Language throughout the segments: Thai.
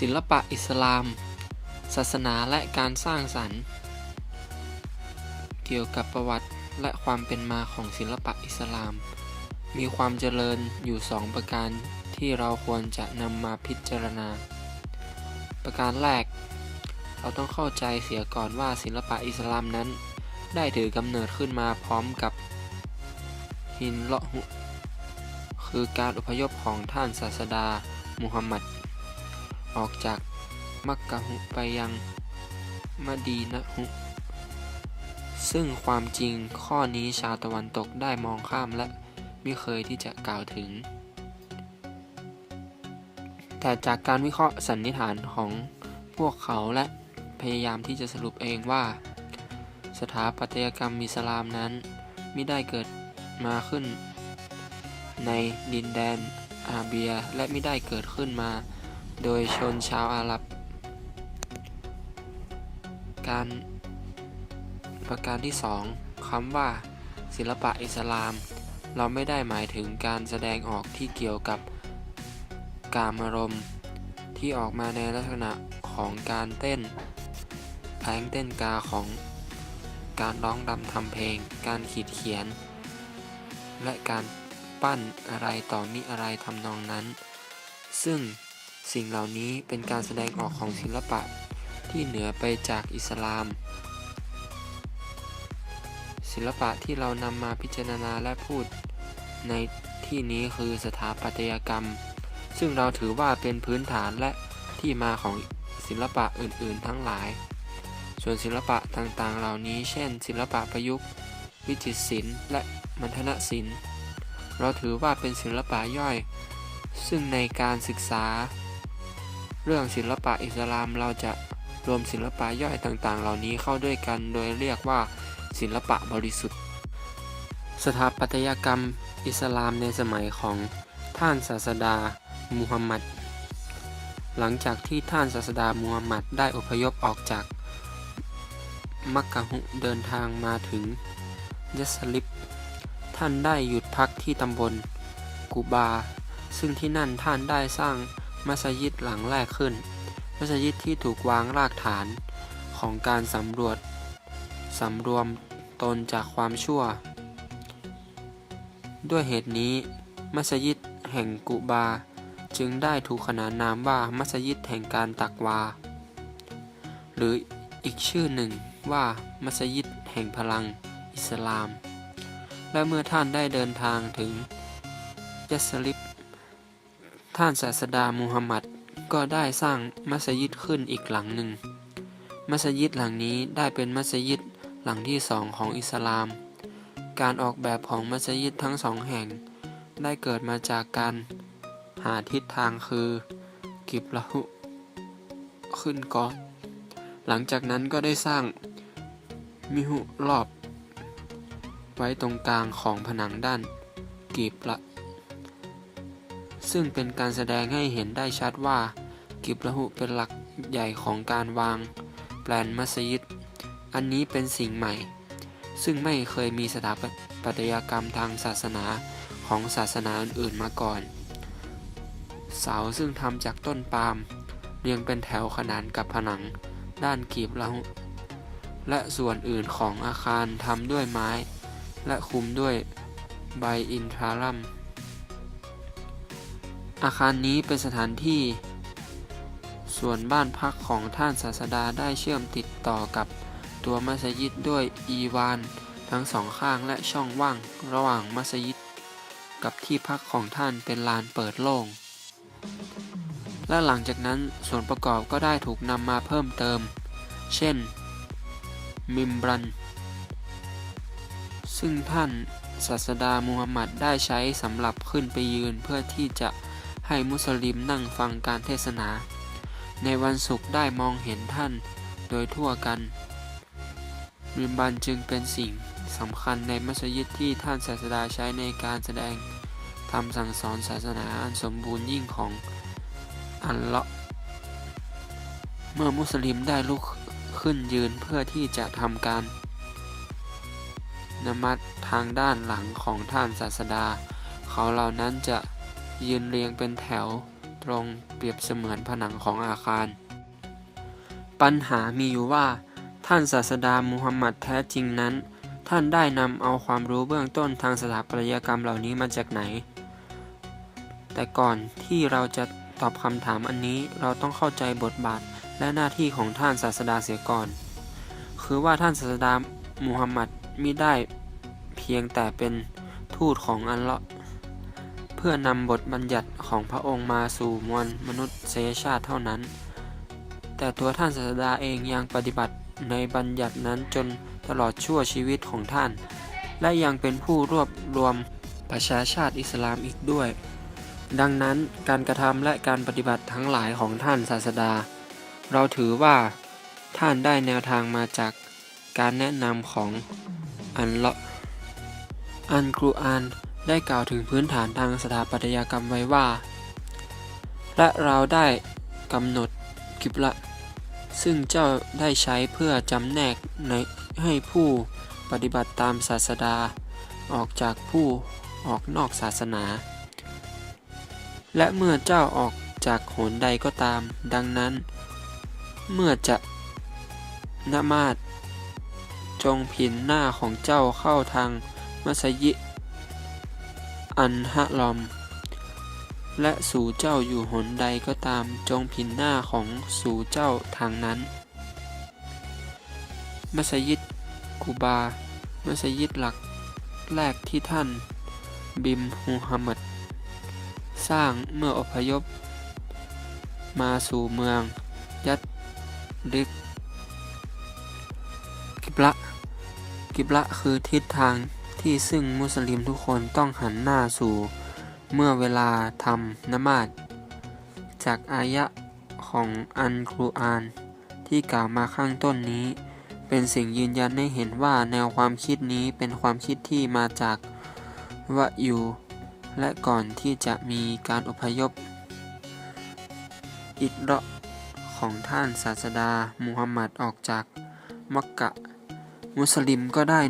ศิลปะอิสลาม ศาสนาและการสร้างสรรค์ เกี่ยวกับประวัติและความเป็นมาของศิลปะอิสลาม มีความเจริญอยู่สองประการที่เราควรจะนำมาพิจารณา ประการแรก เราต้องเข้าใจเสียก่อนว่าศิลปะอิสลามนั้น ได้ถือกำเนิดขึ้นมาพร้อมกับฮินเลาะฮุคือการอพยพของท่านศาสดา มุฮัมมัด ออกจากมักกะฮุไปยังมดีนะฮุซึ่งความจริงข้อนี้ชาวตะวันตกได้มองข้ามและไม่เคยที่จะกล่าวถึง แต่จากการวิเคราะห์สันนิษฐานของพวกเขาและพยายามที่จะสรุปเองว่า สถาปัตยกรรมอิสลามนั้นไม่ได้เกิดมาขึ้น ในดินแดนอาเบียและไม่ได้เกิดขึ้นมา โดยชนชาวอาหรับ การประการที่ 2คำว่า ศิลปะอิสลาม เราไม่ได้หมายถึงการแสดงออกที่เกี่ยวกับกามารมณ์ที่ออกมาในลักษณะของการเต้นแพลงเต้นกาของการร้องรำทำเพลง การขีดเขียน และการปั้นอะไรต่อมิอะไรทำนองนั้น ซึ่ง สิ่งเหล่านี้เป็นการแสดงออกของศิลปะที่เหนือไปจากอิสลาม ศิลปะที่เรานำมาพิจารณาและพูดในที่นี้คือสถาปัตยกรรม ซึ่งเราถือว่าเป็นพื้นฐานและที่มาของศิลปะอื่นๆทั้งหลาย ส่วนศิลปะต่างๆ เหล่านี้ เช่น ศิลปะประยุกต์ วิจิตรศิลป์ และมัณฑนศิลป์ เราถือว่าเป็นศิลปะย่อย ซึ่งในการศึกษา เรื่องศิลปะอิสลามเราจะรวมศิลปะย่อยต่างๆ เหล่านี้เข้าด้วยกัน โดยเรียกว่า ศิลปะบริสุทธิ์ สถาปัตยกรรมอิสลามในสมัยของท่านศาสดามูฮัมหมัด หลังจากที่ท่านศาสดามูฮัมหมัดได้อพยพออกจาก มักกะฮุเดินทางมาถึงยัสลิบท่านได้หยุดพักที่ตำบลกูบา ซึ่งที่นั่นท่านได้สร้าง มัสยิดหลังแรกขึ้น มัสยิดที่ถูกวางรากฐานของการสำรวจสำรวมตนจากความชั่ว ด้วยเหตุนี้ มัสยิดแห่งกุบา จึงได้ถูกขนานนามว่ามัสยิดแห่งการตักวา หรืออีกชื่อหนึ่งว่ามัสยิดแห่งพลังอิสลาม และเมื่อท่านได้เดินทางถึงยัสลิบ ท่านศาสดามูฮัมหมัดก็ได้สร้างมัสยิดขึ้นอีกหลังหนึ่ง มัสยิดหลังนี้ได้เป็นมัสยิดหลังที่สองของอิสลาม การออกแบบของมัสยิดทั้งสองแห่ง ได้เกิดมาจากการหาทิศทางคือ กิบละหุขึ้นก่อน หลังจากนั้นก็ได้สร้าง มิหุรอบ ไว้ตรงกลางของผนังด้านกีบละ ซึ่งเป็นการแสดงให้เห็นได้ชัดว่า กิบละหุเป็นหลักใหญ่ของการวาง แปลนมัสยิด อันนี้เป็นสิ่งใหม่ ซึ่งไม่เคยมีสถาปัตยกรรมทางศาสนาของศาสนาอื่นๆมาก่อน เสาซึ่งทำจากต้นปาล์มเรียงเป็นแถวขนานกับผนัง ด้านกีบละหุและส่วนอื่นของอาคารทำด้วยไม้ และคุมด้วยใบอินทราลัม อาคารนี้เป็นสถานที่ส่วนบ้านพักของท่านศาสดาได้เชื่อมติดต่อกับตัวมัสยิดด้วยอีวานทั้งสองข้างและช่องว่างระหว่างมัสยิด กับที่พักของท่านเป็นลานเปิดโล่ง และหลังจากนั้นส่วนประกอบก็ได้ถูกนำมาเพิ่มเติม เช่น มิมบรัน ซึ่งท่านศาสดามูฮัมหมัดได้ใช้สำหรับขึ้นไปยืนเพื่อที่จะ ให้มุสลิมนั่งฟังการเทศนา ในวันศุกร์ได้มองเห็นท่านโดยทั่วกันมิมบันจึงเป็นสิ่งสำคัญในมัสยิดที่ท่านศาสดาใช้ในการแสดงทำสั่งสอนศาสนาอันสมบูรณ์ยิ่งของอัลเลาะห์เมื่อมุสลิมได้ลุกขึ้นยืนเพื่อที่จะทำการนมัสทางด้านหลังของท่านศาสดา เขาเหล่านั้นจะ ยืนเรียงเป็นแถวตรงเปรียบเสมือนผนังของอาคาร ปัญหามีอยู่ว่า ท่านศาสดามูฮัมหมัดแท้จริงนั้น ท่านได้นำเอาความรู้เบื้องต้นทางสถาปัตยกรรมเหล่านี้มาจากไหน แต่ก่อนที่เราจะตอบคำถามอันนี้เราต้องเข้าใจบทบาทและหน้าที่ของท่านศาสดาเสียก่อน คือว่าท่านศาสดามูฮัมหมัดมิได้เพียงแต่เป็นทูตของอัลเลาะห์ พื่อนำบทบัญญัติของพระองค์มาสู่มวลมนุษยชาติเท่านั้น แต่ตัวท่านศาสดาเองยังปฏิบัติในบัญญัตินั้นจนตลอดชั่วชีวิตของท่าน และยังเป็นผู้รวบรวมประชาชาติอิสลามอีกด้วย ดังนั้นการกระทำและการปฏิบัติทั้งหลายของท่านศาสดา เราถือว่าท่านได้แนวทางมาจากการแนะนำของอันเลาะอันกุรอาน ได้กล่าวถึงพื้นฐานทางสถาปัตยกรรมไว้ว่า และเราได้กำหนดกิบละ ซึ่งเจ้าได้ใช้เพื่อจำแนกในให้ผู้ปฏิบัติตามศาสดา ออกจากผู้ออกนอกศาสนา และเมื่อเจ้าออกจากโหนใดก็ตาม ดังนั้น เมื่อจะนามาดจงผินหน้าของเจ้าเข้าทางมัสยิด อันฮะลอม และสู่เจ้าอยู่หนใดก็ตามจงผินหน้าของสู่เจ้าทางนั้น มัสยิดกูบา มัสยิดหลัก แรกที่ท่าน บิมฮูฮัมมัด สร้างเมื่ออพยพ มาสู่เมือง ยัดริกกิบละ กิบละคือทิศทาง ที่ซึ่งมุสลิมทุกคนต้องหันหน้าสู่เมื่อเวลาทำนมาดจากอายะของอันกุรอาน ที่กล่าวมาข้างต้นนี้ เป็นสิ่งยืนยันให้เห็นว่าแนวความคิดนี้เป็นความคิดที่มาจากวะยูและก่อนที่จะมีการอพยพ อิกเระของท่านศาสดามูฮัมหมัดออกจากมักกะ มุสลิมก็ได้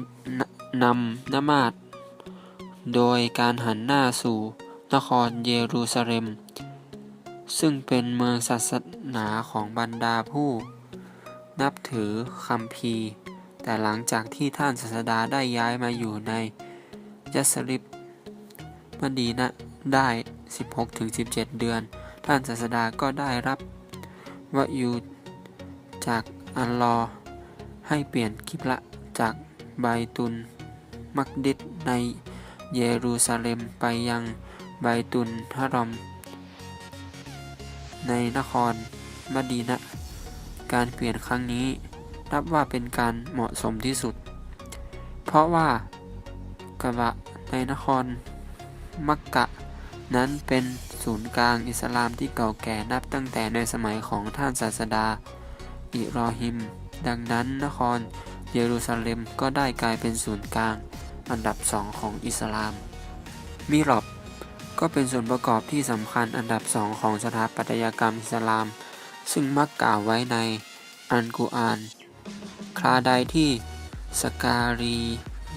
นนำนมาดโดยการหันหน้าสู่นครเยรูซาเล็ม ซึ่งเป็นเมืองศาสนาของบรรดาผู้ นับถือคัมภีร์ แต่หลังจากที่ท่านศาสดาได้ย้ายมาอยู่ในยัสริบมดีนะได้ 16-17 เดือน ท่านศาสดาก็ได้รับวะยูจากอัลลอฮ์ให้เปลี่ยนกิบละจากไบตุน มักดิสในเยรูซาเล็มไปยังไบตุนฮารอม ในนครมดีนะ การเปลี่ยนครั้งนี้นับว่าเป็นการเหมาะสมที่สุด เพราะว่ากะบะในนครมักกะ นั้นเป็นศูนย์กลางอิสลามที่เก่าแก่นับตั้งแต่ในสมัยของท่านศาสดา อิรอฮิม ดังนั้นนครเยรูซาเล็มก็ได้กลายเป็นศูนย์กลาง อันดับสองของอิสลาม มิรอบก็เป็นส่วนประกอบที่สำคัญอันดับสองของสถาปัตยกรรมอิสลาม ซึ่งมักกล่าวไว้ในอันกุรอาน คราใดที่สการี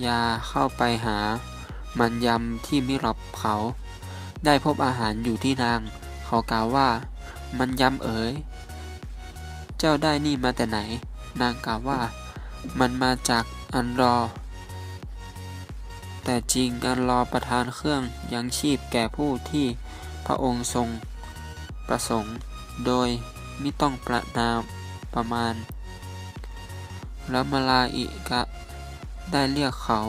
ยาเข้าไปหา มันยำที่มิรอบเขา ได้พบอาหารอยู่ที่นาง เขากล่าวว่า มันยำเอ๋ย เจ้าได้นี่มาแต่ไหน นางกล่าวว่า มันมาจากอันรอ แต่จริงอันรอประทานเครื่องยังชีพแก่ผู้ที่พระองค์ทรงประสงค์ โดยไม่ต้องประนามประมาณ แล้วมาลาอิกะได้เรียกเขา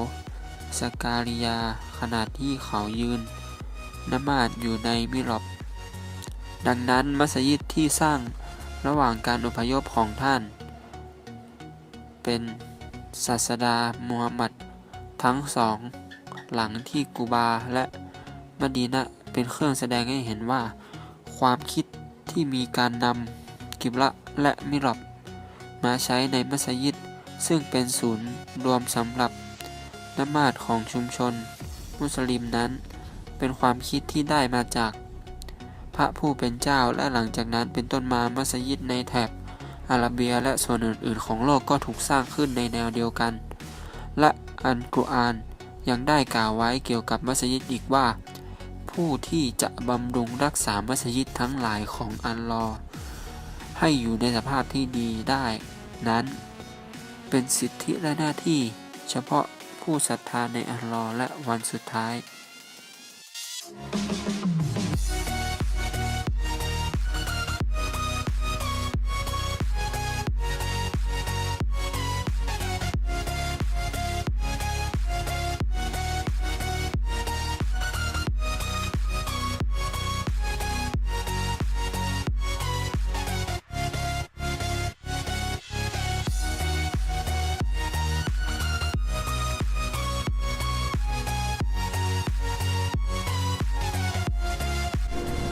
สการิยาขณะที่เขายืนนมาดอยู่ในมิรอบดังนั้นมัสยิดที่สร้างระหว่างการอพยพของท่าน เป็นศาสดามูฮัมหมัดทั้งสอง หลังที่กูบาและมดีนะเป็นเครื่องแสดงให้เห็นว่า ความคิดที่มีการนำกิบละและมิรอบมาใช้ในมัสยิด ซึ่งเป็นศูนย์รวมสำหรับนมาดของชุมชน มุสลิมนั้น เป็นความคิดที่ได้มาจาก พระผู้เป็นเจ้าและหลังจากนั้นเป็นต้นมามัสยิดในแถบอาราเบียและส่วนอื่น ๆ ของโลกก็ถูกสร้างขึ้นในแนวเดียวกัน และอันกุรอาน ยังได้กล่าวไว้เกี่ยวกับมัสยิดอีกว่า ผู้ที่จะบำรุงรักษามัสยิดทั้งหลายของอัลลอฮ์ให้อยู่ในสภาพที่ดีได้นั้น เป็นสิทธิและหน้าที่เฉพาะผู้ศรัทธาในอัลลอฮ์และวันสุดท้าย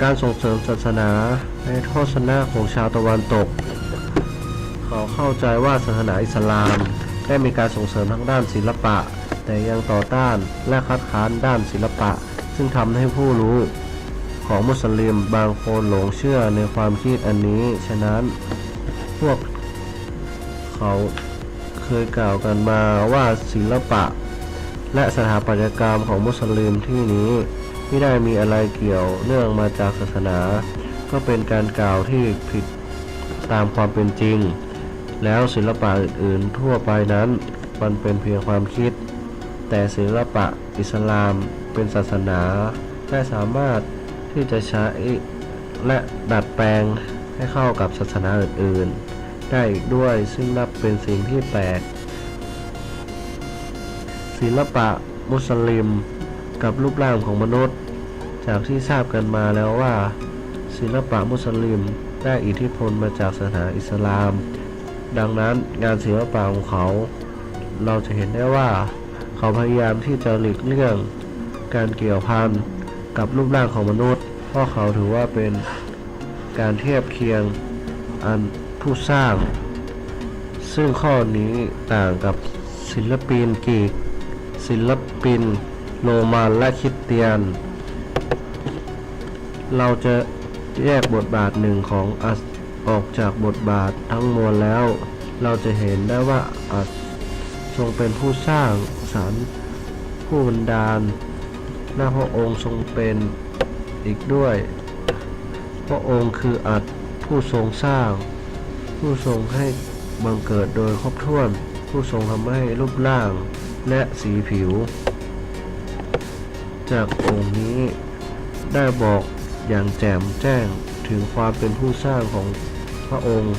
การส่งเสริมศาสนาในทศนะของชาวตะวันตก เขาเข้าใจว่าศาสนาอิสลาม ได้มีการส่งเสริมทั้งด้านศิลปะ แต่ยังต่อต้านและคัดค้านด้านศิลปะ ซึ่งทำให้ผู้รู้ของมุสลิมบางคนหลงเชื่อในความคิดอันนี้ ฉะนั้นพวกเขาเคยกล่าวกันมาว่าศิลปะ และสถาปัตยกรรมของมุสลิมที่นี้ ไม่ได้มีอะไรเกี่ยวเนื่องมาจากศาสนา ก็เป็นการกล่าวที่ผิดตามความเป็นจริง แล้วศิลปะอื่นๆ ทั่วไปนั้นมันเป็นเพียงความคิด แต่ศิลปะอิสลามเป็นศาสนาและสามารถที่จะใช้และดัดแปลงให้เข้ากับศาสนาอื่นๆ ได้อีกด้วยซึ่งนับเป็นสิ่งที่แปลก ศิลปะมุสลิมกับรูปร่างของมนุษย์ จากที่ทราบกันมาแล้วว่า ศิลปะมุสลิมได้อิทธิพลมาจากศาสนาอิสลาม ดังนั้นงานศิลปะของเขา เราจะเห็นได้ว่า เขาพยายามที่จะหลีกเลี่ยงการเกี่ยวพันกับรูปร่างของมนุษย์ เพราะเขาถือว่าเป็นการเทียบเคียงอันผู้สร้าง ซึ่งข้อนี้ต่างกับศิลปินกรีกศิลปินโรมันและคริสเตียน เราจะแยกบทบาทหนึ่งของอัสออกจากบทบาททั้งมวลแล้ว เราจะเห็นได้ว่าอัสทรงเป็นผู้สร้างสรรผู้บันดาลและพระองค์ทรงเป็นอีกด้วย พระองค์คืออัดผู้ทรงสร้าง ผู้ทรงให้บังเกิดโดยครบถ้วน ผู้ทรงทำให้รูปร่างและสีผิว จากองค์นี้ได้บอก อย่างแจ่มแจ้งถึงความเป็นผู้สร้างของพระองค์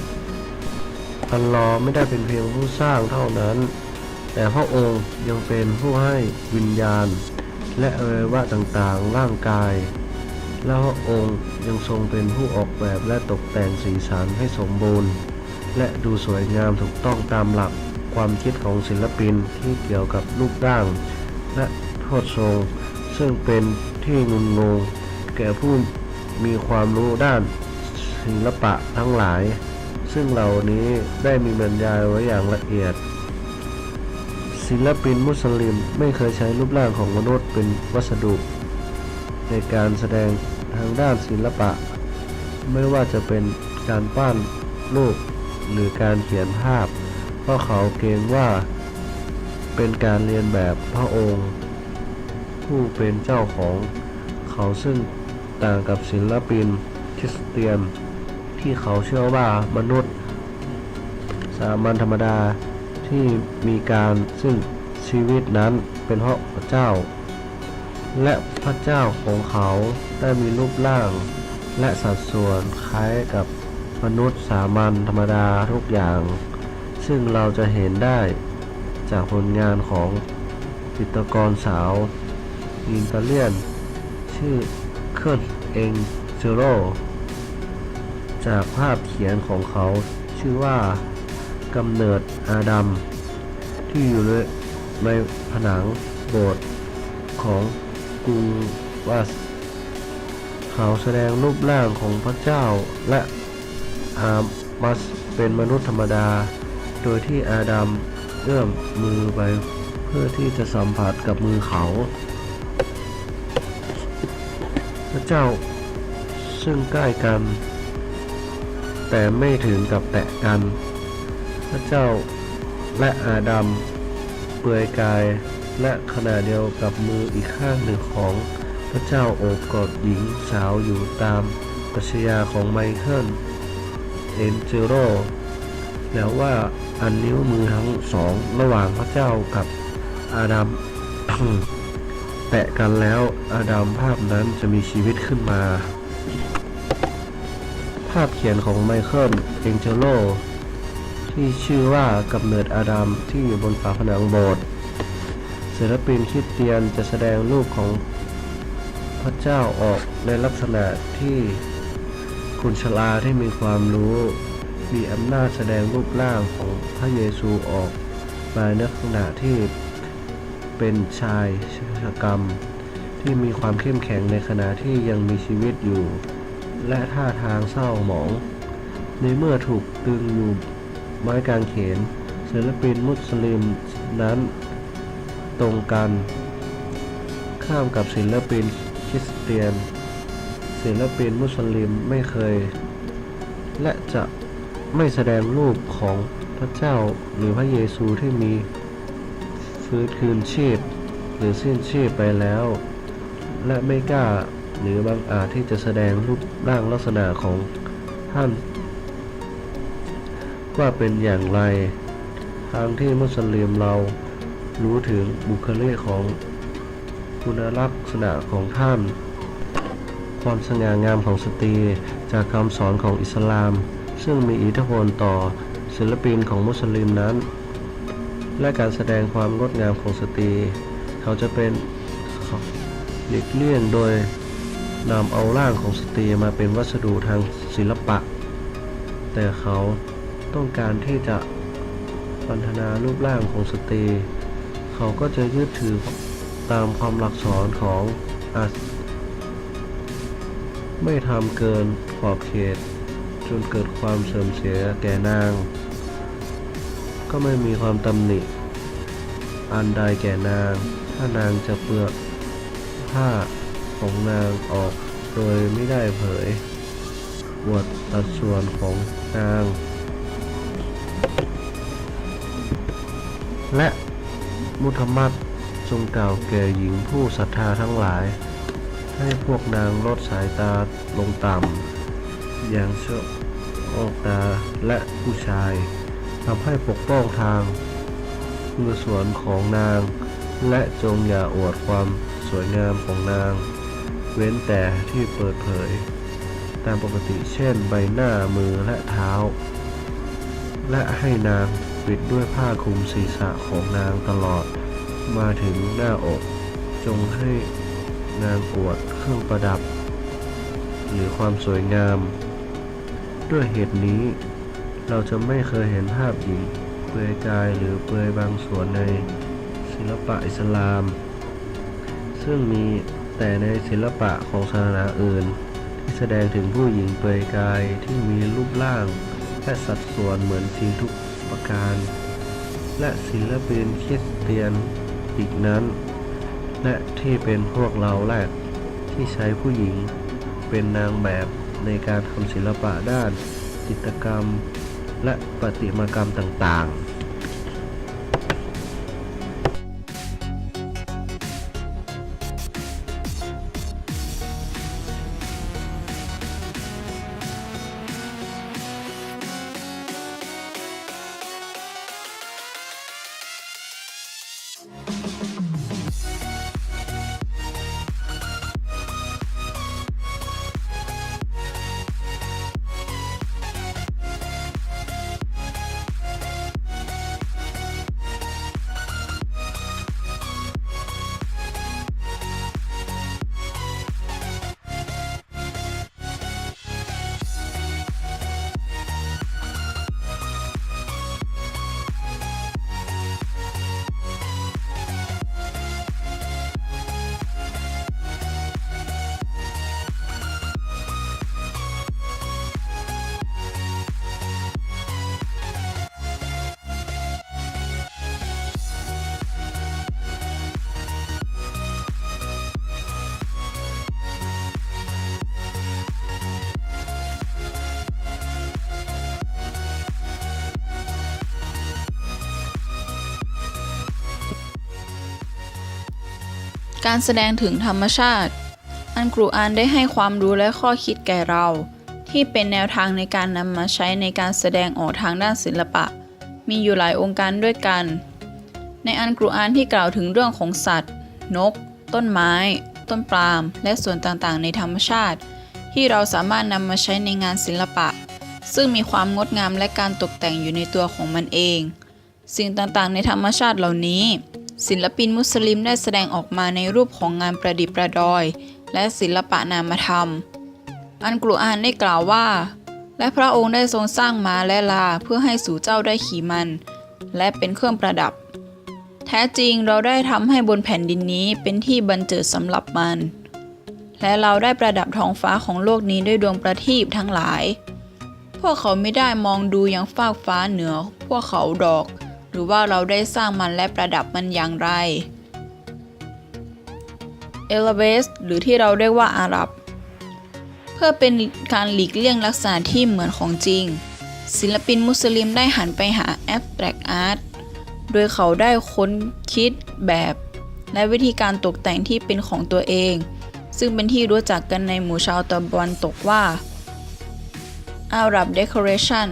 อัลลอฮ์ไม่ได้เป็นเพียงผู้สร้างเท่านั้น แต่พระองค์ยังเป็นผู้ให้วิญญาณ และอวัยวะต่างๆ ร่างกาย และพระองค์ยังทรงเป็นผู้ออกแบบและตกแต่งสีสันให้สมบูรณ์ และดูสวยงามถูกต้องตามหลักความคิดของศิลปินที่เกี่ยวกับรูปร่าง และโทษทรง ซึ่งเป็นที่งุนงง แก่ผู้มีความรู้ด้านศิลปะทั้งหลาย ซึ่งเหล่านี้ได้มีบรรยายไว้อย่างละเอียด ศิลปินมุสลิมไม่เคยใช้รูปร่างของมนุษย์เป็นวัสดุ ในการแสดงทางด้านศิลปะ ไม่ว่าจะเป็นการปั้นรูปหรือการเขียนภาพ เพราะเขาเกรงว่าเป็นการเรียนแบบพระองค์ ผู้เป็นเจ้าของเขาซึ่ง ต่างกับศิลปินคริสเตียน ที่เขาเชื่อว่ามนุษย์ สามัญธรรมดาที่มีการซึ่งชีวิตนั้นเป็นเพราะพระเจ้า และพระเจ้าของเขาได้มีรูปร่าง และสัดส่วนคล้ายกับมนุษย์สามัญธรรมดาทุกอย่าง ซึ่งเราจะเห็นได้จากผลงานของจิตรกรสาวอินเตเลียน ชื่อ คิร์นเองเซโรจากภาพเขียนของเขาชื่อว่ากำเนิดอาดัม ที่อยู่ในผนังโบสถ์ของกรุงวัสเขาแสดงรูปร่างของพระเจ้าและอามัสเป็นมนุษย์ธรรมดา โดยที่อาดัมเอื้อมมือไปเพื่อที่จะสัมผัสกับมือเขา พระเจ้าซึ่งใกล้กัน แต่ไม่ถึงกับแตะกัน พระเจ้าและอาดัมเปลือยกายและขณะเดียวกับมืออีกข้างหนึ่งของพระเจ้าโอบกอดหญิงสาวอยู่ตามปรัชญาของไมเคิลเอนเจโรแล้วว่าอันนิ้วมือทั้งสองระหว่างพระเจ้ากับอาดัม แตะกันแล้วอาดัมภาพนั้นจะมีชีวิตขึ้นมา ภาพเขียนของไมเคิลเอนเจโรที่ชื่อว่ากำเนิดอาดัมที่อยู่บนฝาผนังโบสถ์ศิลปินคริสเตียนจะแสดงรูปของพระเจ้าออกในลักษณะที่คุณชลาที่มีความรู้ มีอำนาจแสดงรูปร่างของพระเยซูออกมาในขณะที่ เป็นชายชะกรรม ที่มีความเข้มแข็งในขณะที่ยังมีชีวิตอยู่ และท่าทางเศร้าหมอง ในเมื่อถูกตึงอยู่ไม้กางเขนศิลปินมุสลิมนั้นตรงกัน ข้ามกับศิลปินคริสเตียน ศิลปินมุสลิมไม่เคย และจะไม่แสดงรูปของพระเจ้าหรือพระเยซูที่มี ฟื้นคืนชีพ หรือสิ้นชีพไปแล้ว และไม่กล้าหรือบางอาจที่จะแสดงรูปร่างลักษณะของท่าน ว่าเป็นอย่างไร ทางที่มุสลิมเรารู้ถึงบุคลิกของคุณลักษณะของท่าน ความสง่างามของสตรีจากคำสอนของอิสลาม ซึ่งมีอิทธิพลต่อศิลปินของมุสลิมนั้น และการแสดงความงดงามของสตรี เขาจะเป็นหลีกเลี่ยงโดยนำเอาร่างของสตรีมาเป็นวัสดุทางศิลปะ แต่เขาต้องการที่จะพัฒนารูปร่างของสตรี เขาก็จะยึดถือตามความหลักสอนของอาไม่ทำเกินขอบเขต จนเกิดความเสื่อมเสียแก่นาง ก็ไม่มีความตำหนิ อันใดแก่นาง ถ้านางจะเปลือกผ้าของนางออกโดยไม่ได้เผยบวดตัดส่วนของนาง และมุทัมมัดทรงกล่าวแก่หญิงผู้ศรัทธาทั้งหลาย ให้พวกนางลดสายตาลงต่ำ อย่างเชาะออกตาและผู้ชาย ทำให้ปกป้องทางมือสวนของนาง และจงอย่าอวดความสวยงามของนาง เว้นแต่ที่เปิดเผย ตามปกติเช่นใบหน้ามือและเท้า และให้นางปิดด้วยผ้าคลุมศีรษะของนางตลอดมาถึงหน้าอก จงให้นางอวดเครื่องประดับ หรือความสวยงาม ด้วยเหตุนี้ เราจะไม่เคยเห็นภาพหญิงเปลือยกายหรือเปลือยบางส่วนในศิลปะอิสลาม ซึ่งมีแต่ในศิลปะของศาสนาอื่น ที่แสดงถึงผู้หญิงเปลือยกายที่มีรูปร่างและสัดส่วนเหมือนจริงทุกประการ และศิลปินคริสเตียนอีกนั้น และที่เป็นพวกเราแรกที่ใช้ผู้หญิงเป็นนางแบบในการทำศิลปะด้านจิตรกรรม และประติมากรรมต่าง การแสดงถึงธรรมชาติ อันกรุอานได้ให้ความรู้และข้อคิดแก่เรา ที่เป็นแนวทางในการนำมาใช้ในการแสดงออกทางด้านศิลปะ มีอยู่หลายองค์การด้วยกัน ในอันกรุอานที่กล่าวถึงเรื่องของสัตว์ นก ต้นไม้ ต้นปาล์มและส่วนต่างๆ ในธรรมชาติ ที่เราสามารถนำมาใช้ในงานศิลปะ ซึ่งมีความงดงามและการตกแต่งอยู่ในตัวของมันเอง สิ่งต่างๆ ในธรรมชาติเหล่านี้ ศิลปินมุสลิมได้แสดงออกมาในรูปของงานประดิษฐ์ประดอย และศิลปะนามธรรม อันกรุอานได้กล่าวว่า และพระองค์ได้ทรงสร้างม้าและลาเพื่อให้สู่เจ้าได้ขี่มัน และเป็นเครื่องประดับ แท้จริงเราได้ทำให้บนแผ่นดินนี้เป็นที่บันเจิดสำหรับมัน และเราได้ประดับท้องฟ้าของโลกนี้ด้วยดวงประทีปทั้งหลาย พวกเขาไม่ได้มองดูยังฟากฟ้าเหนือ พวกเขาดอก หรือว่าเราได้สร้างมันและประดับมันอย่างไรเอลเวสหรือที่เราเรียกว่าอารับ เพื่อเป็นการหลีกเลี่ยงลักษณะที่เหมือนของจริง ศิลปินมุสลิมได้หันไปหา Abstract Art โดยเขาได้ค้นคิดแบบ และวิธีการตกแต่งที่เป็นของตัวเอง ซึ่งเป็นที่รู้จักกันในหมู่ชาวตะวันตกว่า Arab Decoration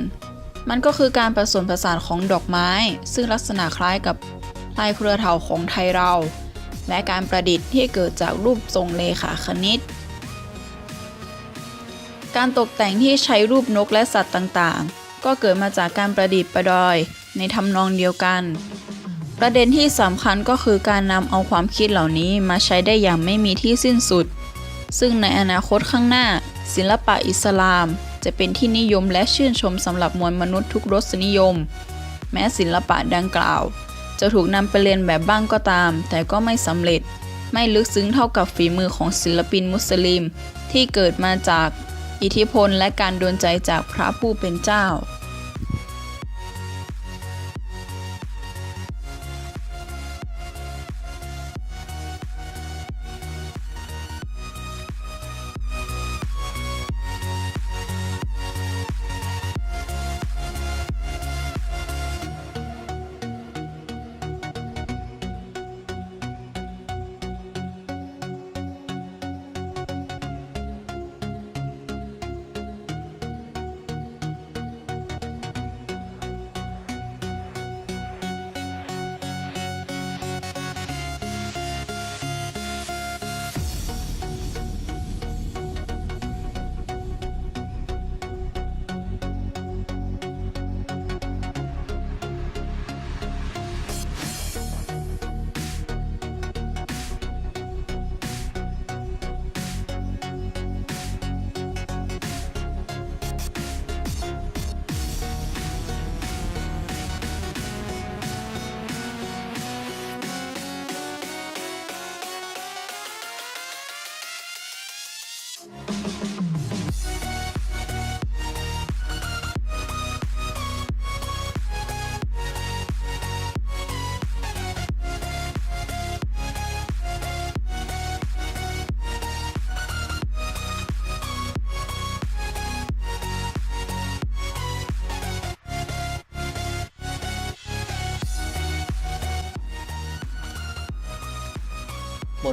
มันก็คือการผสมผสานของดอกไม้ ซึ่งลักษณะคล้ายกับลายเครือเถาของไทยเรา และการประดิษฐ์ที่เกิดจากรูปทรงเลขาคณิต การตกแต่งที่ใช้รูปนกและสัตว์ต่างๆ ก็เกิดมาจากการประดิษฐ์ประดอยในทำนองเดียวกัน ประเด็นที่สำคัญก็คือการนำเอาความคิดเหล่านี้มาใช้ได้อย่างไม่มีที่สิ้นสุด ซึ่งในอนาคตข้างหน้า ศิลปะอิสลาม จะเป็นที่นิยมและชื่นชมสำหรับมวลมนุษย์ทุกรสนิยม แม้ศิลปะดังกล่าว จะถูกนำไปเรียนแบบบ้างก็ตาม แต่ก็ไม่สำเร็จ ไม่ลึกซึ้งเท่ากับฝีมือของศิลปินมุสลิม ที่เกิดมาจากอิทธิพลและการดนใจจากพระผู้เป็นเจ้า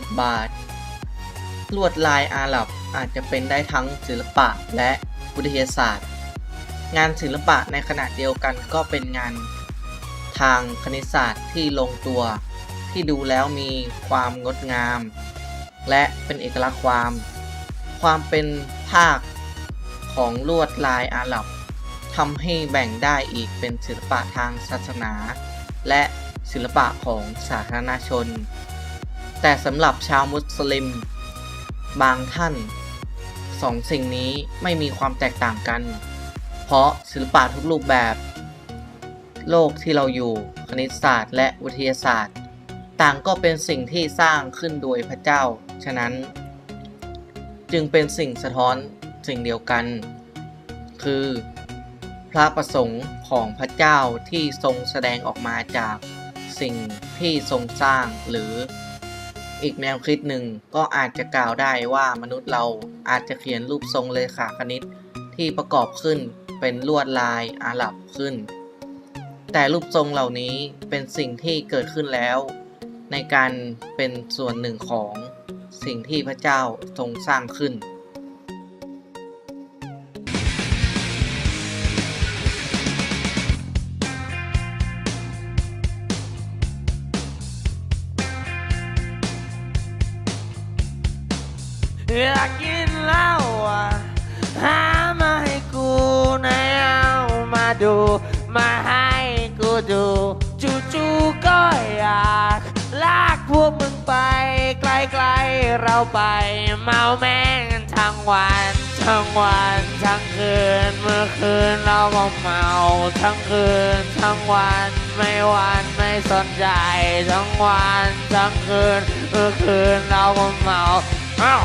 ทบาท ลวดลายอาหรับอาจจะเป็นได้ทั้งศิลปะและวิทยาศาสตร์ งานศิลปะในขณะเดียวกันก็เป็นงานทางคณิตศาสตร์ที่ลงตัว ที่ดูแล้วมีความงดงาม และเป็นเอกลักษณ์ความ ความเป็นภาคของลวดลายอาหรับทำให้แบ่งได้อีกเป็นศิลปะทางศาสนา และศิลปะของสาธารณชน แต่สำหรับชาวมุสลิม บางท่านสองสิ่งนี้ไม่มีความแตกต่างกัน เพราะศิลปะทุกรูปแบบ โลกที่เราอยู่คณิตศาสตร์ และวิทยาศาสตร์ ต่างก็เป็นสิ่งที่สร้างขึ้นโดยพระเจ้า ฉะนั้น จึงเป็นสิ่งสะท้อนสิ่งเดียวกัน คือพระประสงค์ของพระเจ้าที่ทรงแสดงออกมาจากสิ่งที่ทรงสร้างหรือ อีกแนวคิดหนึ่งก็อาจจะกล่าวได้ว่ามนุษย์เราอาจจะเขียนรูปทรงเลขาคณิตที่ประกอบขึ้นเป็นลวดลายอาหรับขึ้น แต่รูปทรงเหล่านี้เป็นสิ่งที่เกิดขึ้นแล้ว ในการเป็นส่วนหนึ่งของสิ่งที่พระเจ้าทรงสร้างขึ้น ดู มาให้กูดูจู่ๆก็อยากลากพวกมึงไป ไกลๆเราไป เมาแม่งทั้งวัน ทั้งวันทั้งคืน เมื่อคืนเราก็เมา ทั้งคืน ทั้งวันไม่วันไม่สนใจ ทั้งวันทั้งคืน เมื่อคืนเราก็เมา เอ้า